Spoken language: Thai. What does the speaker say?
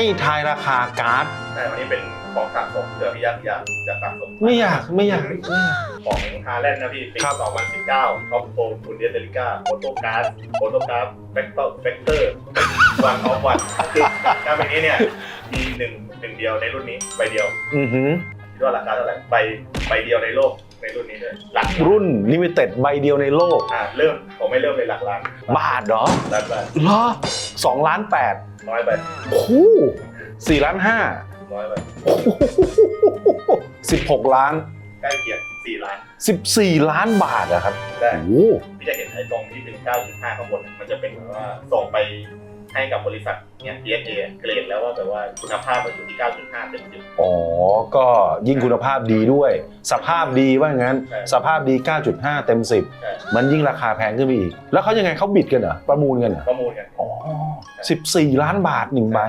ให้ทายราคาการ์ดใช่วันนี้เป็นของสะสมเผื่อพี่ยักษ์อยากจะสะสมไม่อยากไม่อยากไม่อยาก ของฮาแลนด์นะพี่ ปีครับ 2019ท็อปโฟนคุณเดียเดลิก้าโฟโต้การ์ดโฟโต้การ์ดแฟกเตอร์แฟกเตอร์วันออฟวันคือการใบนี้เนี่ยมีหนึ่งหนึ่งเดียวในรุ่นนี้ใบเดียวอือหือคิดว่าราคาเท่าไหร่ใบใบเดียวในโลกในรุ่นนี้ด้วยหลักล้านรุ่นลิมิเต็ดใบเดียวในโลก อ่าเริ่มผมไม่เริ่มเลยหลักล้านบาทเหรอล้านบาทเหรอ สองล้านแปดน้อยไปโอ้โหสี่ล้านห้าน้อยไปสิบหกล้าน ใกล้เคียงสี่ล้านสิบสี่ล้านบาทอะครับได้โอ้โหพี่จะเห็นไอ้ตรงที่ถึง9.5ข้างบน มันจะเป็นแบบว่าส่งไป ให้กับบริษัทเนี่ย DSA เกรดแล้วว่าแบบว่าคุณภาพมันอยู่ที่ 9.5เต็มสิบ อ๋อ ก็ยิ่งคุณภาพดีด้วย สภาพดีว่างั้น ใช่ สภาพดี 9.5 เต็ม ใช่10 มันยิ่งราคาแพงขึ้นไปอีก แล้วเขายังไงเขาบิดกันเหรอ ประมูลกันเหรอ ประมูลกัน อ๋อ 14 ล้านบาทหนึ่งใบ